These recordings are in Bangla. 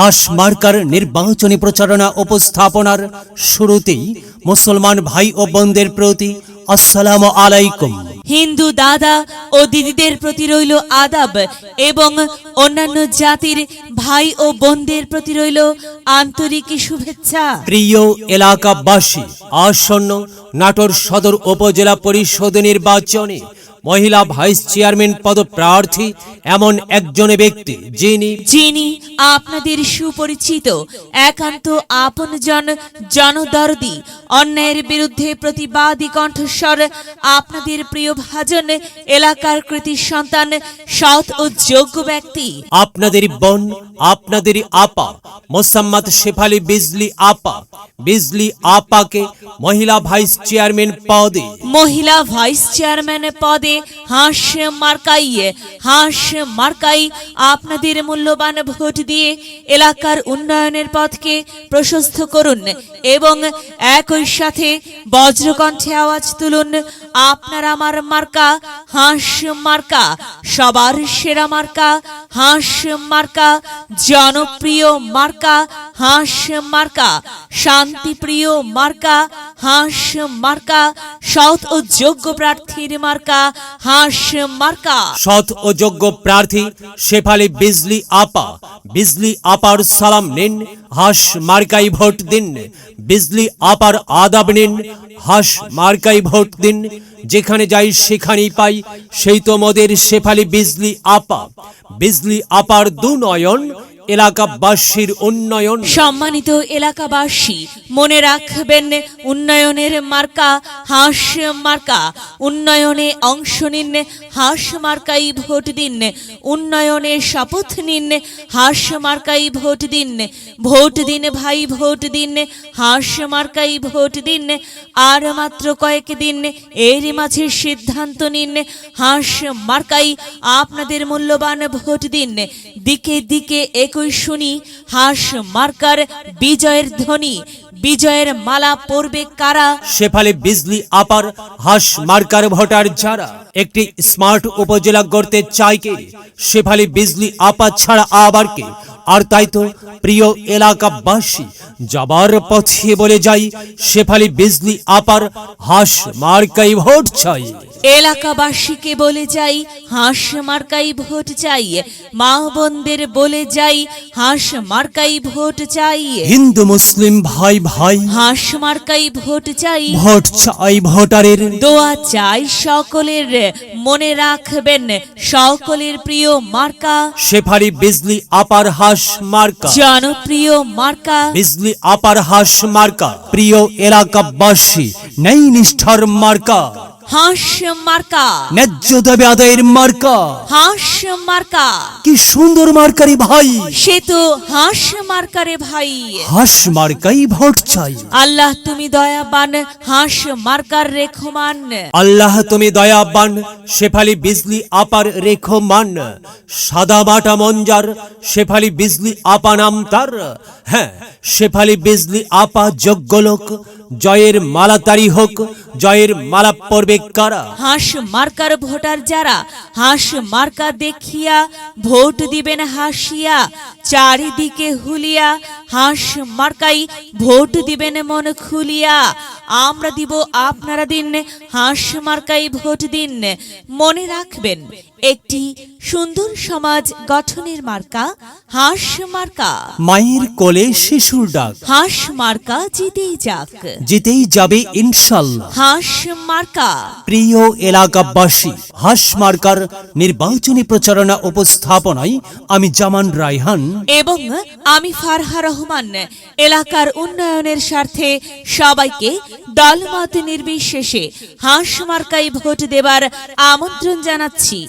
হাস মার্কার নির্বাচনী প্রচারণা উপস্থাপনার শুরুতেই মুসলমান ভাই ও বোনদের প্রতি আসসালামু আলাইকুম। হিন্দু দাদা ও দিদিদের প্রতি রইল আদাব এবং অন্যান্য জাতির ভাই ও বোনদের প্রতি রইল আন্তরিক শুভেচ্ছা। প্রিয় এলাকাবাসী আসন্ন নাটোর সদর উপজেলা পরিষদ নির্বাচনে মহিলা ভাইস চেয়ারম্যান পদপ্রার্থী এমন একজন ব্যক্তি যিনি যিনি আপনাদের সুপরিচিত একান্ত আপনজন জনদরদি অন্যায়ের বিরুদ্ধে প্রতিবাদী কণ্ঠস্বর আপনাদের প্রিয় ভাজন এলাকার কৃতি সন্তান সৎ ও যোগ্য ব্যক্তি। আপনাদের বোন আপনাদের আপা মোসাম্মদ শেফালি বিজলি আপা বিজলি আপাকে মহিলা ভাইস চেয়ারম্যান পদে মহিলা ভাইস চেয়ারম্যান পদে হাঁস মার্কাই হাঁস মার্কাই আপনাদের মূল্যবান ভোট দিয়ে এলাকার উন্নয়নের পথকে প্রশস্ত করুন এবং একই সাথে বজ্রকণ্ঠে আওয়াজ তুলুন, আপনার আমার মার্কা, হাঁস মার্কা, সবার সেরা মার্কা, হাঁস মার্কা, জনপ্রিয় মার্কা হাঁস মার্কা, শান্তিপ্রিয় মার্কা, হাঁস মার্কা, সৎ ও যোগ্য প্রার্থীর মার্কা, হাঁস মার্কা। সৎ ও যোগ্য প্রার্থী শেফালি বিজলি আপা। বিজলি আপার সালাম নিন, হাস মার্কাই ভোট দিন। বিজলি আপার আদাব নিন, হাস মার্কাই ভোট দিন। যেখানে যাই সেখানেই পাই, সেই তো মোদের শেফালি বিজলি আপা। বিজলি আপার দুনয়ন এলাকাবাসীর উন্নয়ন। সম্মানিত এলাকাবাসী মনে রাখবেন, উন্নয়নের মার্কা, হাঁস মার্কা। উন্নয়নে অংশ নিন, হাঁস মার্কাই ভোট দিন। উন্নয়নে শপথ নিন, হাঁস মার্কাই ভোট দিন। ভোট দিন ভাই, ভোট দিন, হাঁস মার্কাই ভোট দিন। আর মাত্র কয়েক দিন, এর মাঝে সিদ্ধান্ত নিন, হাঁস মার্কাই আপনাদের মূল্যবান ভোট দিন। দিকে দিকে একই শুনি, হাঁস মার্কার বিজয়ের ধ্বনি। বিজয়ের মালা পরবে কারা? শেফালি বিজলি আপার হাস মার্কার ভোটার যারা? একটি স্মার্ট উপজেলা গড়তে চায় কে? শেফালি বিজলি আপা ছাড়া আবার কে? আর তাই তো প্রিয় এলাকাবাসী, যাবার পথে বলে যাই, শেফালি বিজলি আপার হাস মার্কাই ভোট চাই। এলাকাবাসীকে বলে যাই হাঁস মার্কাই ভোট চাই মা বোনদের বলে যাই হাঁস মার্কাই ভোট চাই। হিন্দু মুসলিম ভাই ভাই। হাঁস মার্কাই ভোট চাই। ভোট চাই ভোটারের। দোয়া চাই সকলের মনে রাখবেন সকলের প্রিয় মার্কা। শেফালি বিজলি আপার হাস মার্কা। জনপ্রিয় মার্কা। বিজলি আপার হাঁস মার্কা। প্রিয় এলাকাবাসী নেই নিষ্ঠার মার্কা। হাঁস মার্কা ন্যায্য দাবি আদায়ের মার্কা। হাঁস মার্কা কি সুন্দর মার্কারি ভাই। সে তো হাঁস মার্কারে ভাই। হাস মার্কাই ভোট চাই। আল্লাহ তুমি দয়াবান হাঁস মার্কার রেখমান। আল্লাহ তুমি দয়াবান শেফালি বিজলি আপার রেখো মান সাদা মাটা মঞ্জার শেফালি বিজলি আপা নাম তার। হ্যাঁ শেফালি বিজলি আপা যোগ্য লোক। জয়ের মালা তারি হোক জয়ের মালা পড়বে কারা হাঁস মার্কার ভোটার যারা, হাঁস মার্কা দেখিয়া ভোট দিবেন হাসিয়া, চারিদিকে হুলিয়া, হাঁস মার্কাই ভোট দিবেন মন খুলিয়া। আমরা দিব আপনারা দিন, হাঁস মার্কাই ভোট দিন। মনে রাখবেন একটি সুন্দর সমাজ গঠনের মার্কা হাঁস মার্কা। মায়ের কোলে শিশুর ডাক। হাঁস মার্কা জিতেই যাক। যেতেই যাবে ইনশাল্লাহ। হাঁস মার্কা। প্রিয় এলাকাবাসী হাস মার্কার নির্বাচনী প্রচারণা উপস্থাপনায় আমি জামান রায়হান। এবং আমি ফারহা রহমান এলাকার উন্নয়নের স্বার্থে সবাইকে দলমত নির্বিশেষে হাঁস মার্কাই ভোট দেবার আমন্ত্রণ জানাচ্ছি।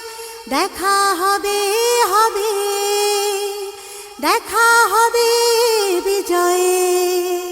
দেখা হবে হবে। দেখা হবে বিজয়ে।